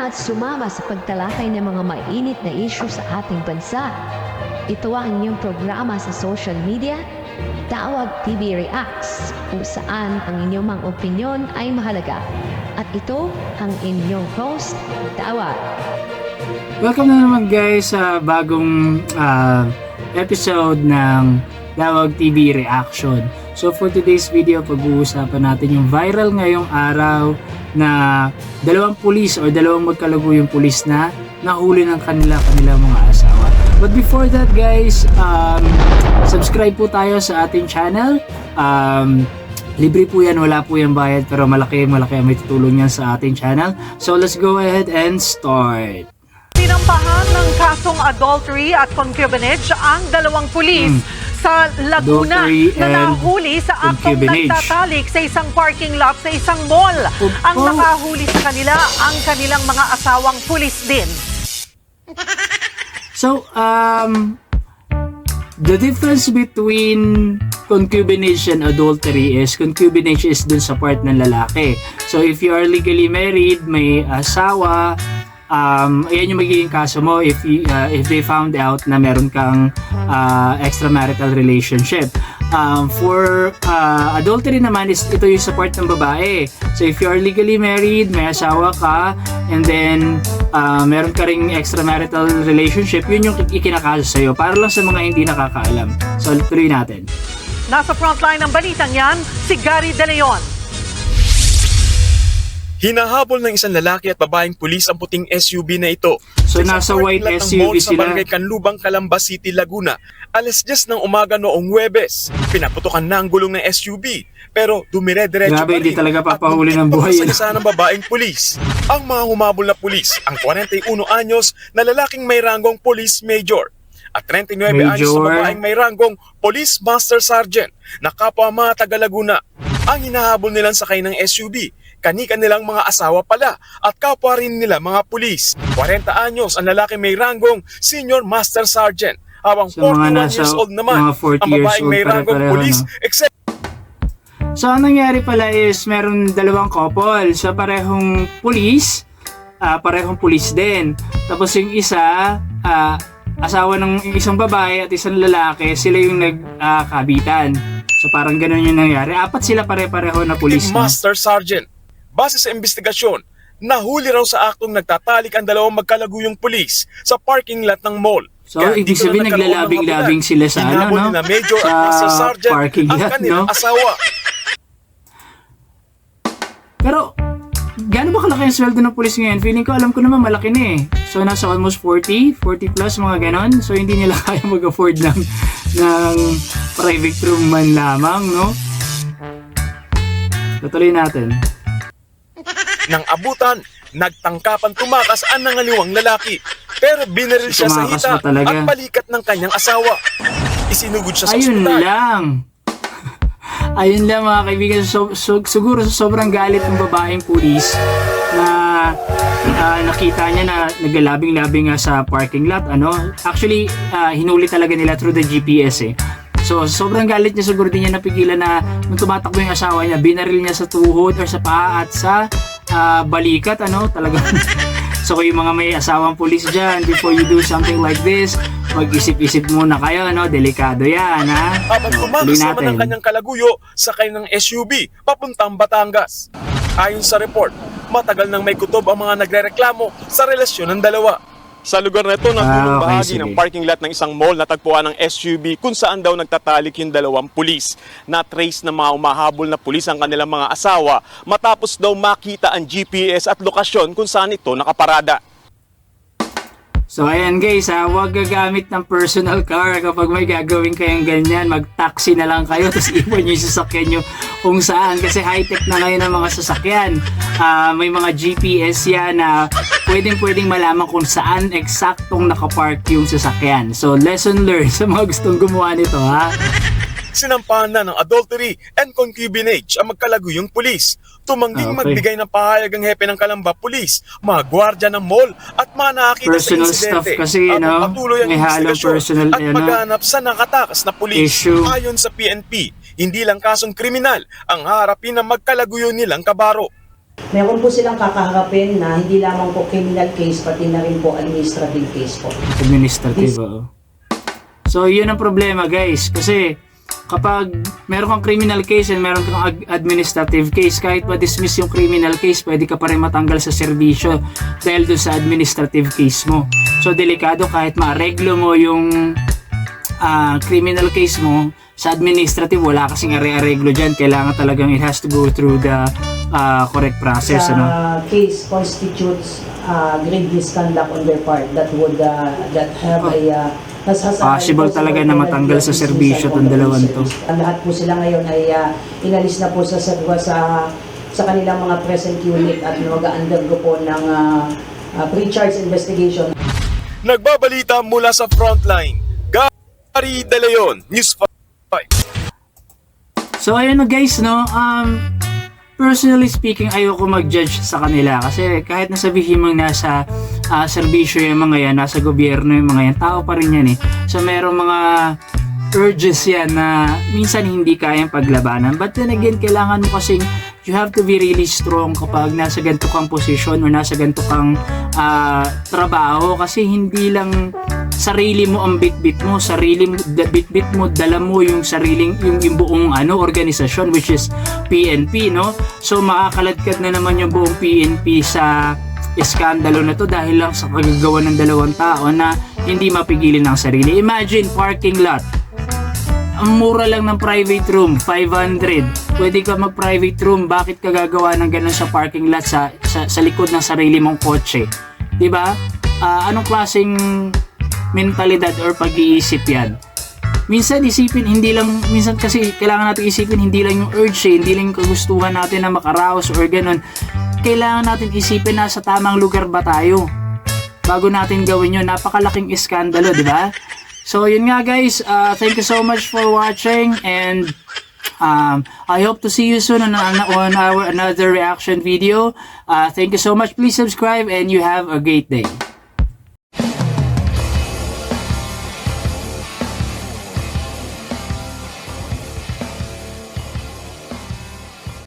at sumama sa pagtalakay ng mga mainit na issue sa ating bansa. Ito ang inyong programa sa social media, Tawag TV Reacts, kung saan ang inyong mga opinyon ay mahalaga. At ito ang inyong host, Tawag. Welcome na naman guys sa bagong ah, episode ng Dawag TV Reaction. So for today's video, pag-uusapan natin yung viral ngayong araw na dalawang pulis or dalawang magkalaguyong pulis na nahuli ng kanila kanila mga asawa. But before that guys, um, subscribe po tayo sa ating channel. Um, Libre po yan, wala po yan bayad pero malaki malaki ang may tutulong yan sa ating channel. So let's go ahead and start. Sinampahan ng kasong adultery at concubinage ang dalawang pulis Hmm. Sa Laguna Adultery na nahuli sa aktong nagtatalik sa isang parking lot sa isang mall. Opo. Ang nakahuli sa kanila ang kanilang mga asawang pulis din. So, um, the difference between concubinage and adultery is concubinage is dun sa part ng lalaki. So, if you are legally married, may asawa, um, ayan yung magiging kaso mo if, uh, if they found out na meron kang uh, extramarital relationship. Um, for uh, adultery naman is ito yung support ng babae. So if you are legally married, may asawa ka, and then uh, meron ka ring extramarital relationship, yun yung ikinakaso sa'yo. Para lang sa mga hindi nakakaalam. So tuloy natin. Nasa frontline ng balitang yan, si Gary De Leon. Hinahabol ng isang lalaki at babaeng pulis ang puting SUV na ito. So, Sa nasa white SUV mall sa sila. barangay Canlubang, Calamba City, Laguna. Alas 10 ng umaga noong Huwebes. Pinaputukan na ang gulong ng SUV. Pero dumire-diretso Grabe, pa hindi rin talaga papahuli ng buhay, pa ano? masagasa ng babaeng pulis. Ang mga humabol na pulis, ang 41 anyos na lalaking may ranggong police major at 39 anyos Major. na babaeng may ranggong police master sergeant na kapwa mga taga Laguna. Ang hinahabol nilang sakay ng SUV, kanika nilang mga asawa pala at kapwa rin nila mga pulis. 40 anyos ang lalaki may ranggong senior master sergeant habang So, mga 41 nasa- years old naman mga 40 ang babaeng may ranggong police no? except So, ang nangyari pala is meron dalawang couple. So, parehong pulis, ah, parehong pulis din. Tapos yung isa, ah, asawa ng isang babae at isang lalaki, sila yung nagkabitan. so, parang ganun yung nangyari. Apat sila pare-pareho na pulis. Master Sergeant. Base sa investigasyon, nahuli raw sa aktong nagtatalik ang dalawang magkalaguyong pulis sa parking lot ng mall. So, Kaya ibig sabihin, na naglalabing-labing sila sa ano, no? nila Major Sa Master Sergeant parking lot, no? asawa. Pero, gaano ba kalaki ang sweldo ng pulis ngayon? Feeling ko, alam ko naman, malaki na eh. So, nasa almost 40, 40 plus, mga ganon. So, hindi nila kaya mag-afford ng, ng private room man lamang, no? Tutuloy natin. Nang abutan, nagtangkapan tumakas ang nangaliwang lalaki. Pero binaril siya sa hita at balikat ng kanyang asawa. Isinugod siya sa Ayun ospital. lang. Ayun lang mga kaibigan. So, so- siguro sobrang galit ng babaeng pulis na ah, nakita niya na naglalabing-labing nga sa parking lot. Ano? Actually, ah, hinuli talaga nila through the GPS eh. So, sobrang galit niya siguro din niya napigilan na nung tumatakbo yung asawa niya, binaril niya sa tuhod or sa paa at sa ah, balikat. Ano? Talagang So yung mga may asawang pulis dyan, before you do something like this, mag-isip-isip muna kayo, no? Delikado yan, ha? Habang naman ang kanyang kalaguyo sa kanyang SUV papuntang Batangas. Ayon sa report, matagal nang may kutob ang mga nagrereklamo sa relasyon ng dalawa. Sa lugar na ito, ng Ah, okay, bahagi sige. ng parking lot ng isang mall natagpuan ng SUV kung saan daw nagtatalik yung dalawang pulis. Na-trace ng mga umahabol na pulis ang kanilang mga asawa matapos daw makita ang GPS at lokasyon kung saan ito nakaparada. So ayan guys, ha, huwag gagamit ng personal car kapag may gagawin kayong ganyan. Mag-taxi na lang kayo, tapos iwan nyo yung sasakyan nyo kung saan. Kasi high-tech na ngayon ang mga sasakyan. Ah, may mga GPS yan na pwedeng-pwedeng malaman kung saan eksaktong nakapark yung sasakyan. So lesson learned sa mga gustong gumawa nito ha. Sinampahan na ng adultery and concubinage ang magkalaguyong pulis. Tumangging Okay. magbigay ng pahayag ang hepe ng Kalamba Police, mga gwardya ng mall at mga nakakita Personal sa insidente. stuff kasi, Habang no? patuloy ang investigasyon at maghanap sa nakatakas na pulis. issue. Ayon sa PNP, hindi lang kasong kriminal ang harapin ng magkalaguyo nilang kabaro. Meron po silang kakaharapin na hindi lamang po criminal case, pati na rin po administrative case po. administrative. oo. So, yun ang problema guys. Kasi kapag meron kang criminal case and meron kang administrative case, kahit ma-dismiss yung criminal case, pwede ka pa rin matanggal sa serbisyo dahil doon sa administrative case mo. So, delikado kahit maareglo mo yung ah, criminal case mo sa administrative, wala kasing are-areglo dyan. Kailangan talagang it has to go through the ah, correct process. Sa Ano? case constitutes uh, grave misconduct on their part that would uh, that have a uh, Possible talaga na matanggal sa serbisyo on tong the dalawang to. lahat po sila ngayon ay uh, inalis na po sa sa sa, sa kanilang mga present unit at mag-undergo po ng uh, uh, pre-charge investigation. Nagbabalita mula sa frontline. Gary De Leon, News 5. So ayun na guys, no? Um, personally speaking, ayoko mag-judge sa kanila kasi kahit nasabihin mong nasa ah, serbisyo yung mga yan, nasa gobyerno yung mga yan, tao pa rin yan eh. So merong mga urges yan na minsan hindi kayang paglabanan. But then again, kailangan mo kasing you have to be really strong kapag nasa ganito kang posisyon or nasa ganito kang ah, trabaho kasi hindi lang sarili mo ang bit-bit mo, sarili mo, bit-bit mo, dala mo yung sariling, yung, yung buong ano, organisasyon which is PNP, no? So makakaladkad na naman yung buong PNP sa iskandalo na to dahil lang sa kagagawa ng dalawang tao na hindi mapigilin ng sarili. Imagine parking lot. Ang mura lang ng private room, 500. Pwede ka mag-private room, bakit ka gagawa ng ganun sa parking lot sa, sa, sa likod ng sarili mong kotse? 'Di ba? Ah, anong klaseng mentalidad or pag-iisip yan? Minsan isipin, hindi lang, minsan kasi kailangan natin isipin, hindi lang yung urge, eh, hindi lang yung kagustuhan natin na makaraos or ganun. Kailangan natin isipin na sa tamang lugar ba tayo? Bago natin gawin yun, napakalaking iskandalo, di ba? So yun nga guys, uh, thank you so much for watching and um, I hope to see you soon on, on, our another reaction video. Uh, thank you so much. Please subscribe and you have a great day.